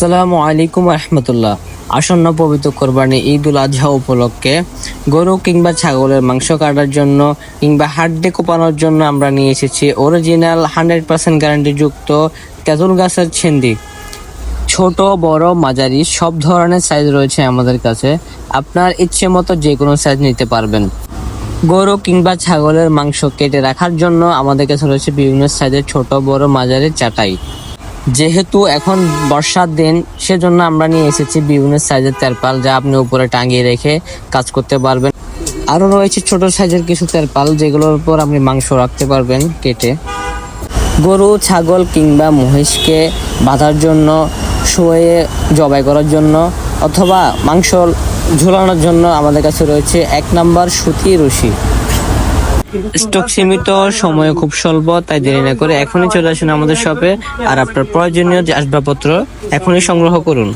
আসসালামু আলাইকুম রহমতুল্লাহ আসন্ন পবিত্র কোরবানি ঈদ উল আজহা উপলক্ষে গরু কিংবা ছাগলের মাংস কাটার জন্য কিংবা হাড্ডি কোপানোর জন্য আমরা নিয়ে এসেছি অরিজিনাল হান্ড্রেড পার্সেন্ট গ্যারান্টি যুক্ত তেঁতুল গাছের ছেন্দি। ছোট, বড়, মাঝারি, সব ধরনের সাইজ রয়েছে আমাদের কাছে। আপনার ইচ্ছে মতো যে কোনো সাইজ নিতে পারবেন। গরু কিংবা ছাগলের মাংস কেটে রাখার জন্য আমাদের কাছে রয়েছে বিভিন্ন সাইজের ছোট, বড়, মাঝারি চাটাই। যেহেতু এখন বর্ষার দিন, সেজন্য আমরা নিয়ে এসেছি বিভিন্ন সাইজের তেরপাল যা আপনি উপরে টাঙিয়ে রেখে কাজ করতে পারবেন। আরও রয়েছে ছোট সাইজের কিছু তেরপাল যেগুলোর উপর আপনি মাংস রাখতে পারবেন কেটে। গরু, ছাগল কিংবা মহিষকে বাঁধার জন্য, শুয়ে জবাই করার জন্য অথবা মাংস ঝুলানোর জন্য আমাদের কাছে রয়েছে এক নাম্বার সুতি রশি। স্টক সীমিত সময় খুব স্বল্প, তাই দেরি না করে এখনই চলে আসুন আমাদের শপে আর আপনার প্রয়োজনীয় যে আসবাবপত্র, এখনই সংগ্রহ করুন।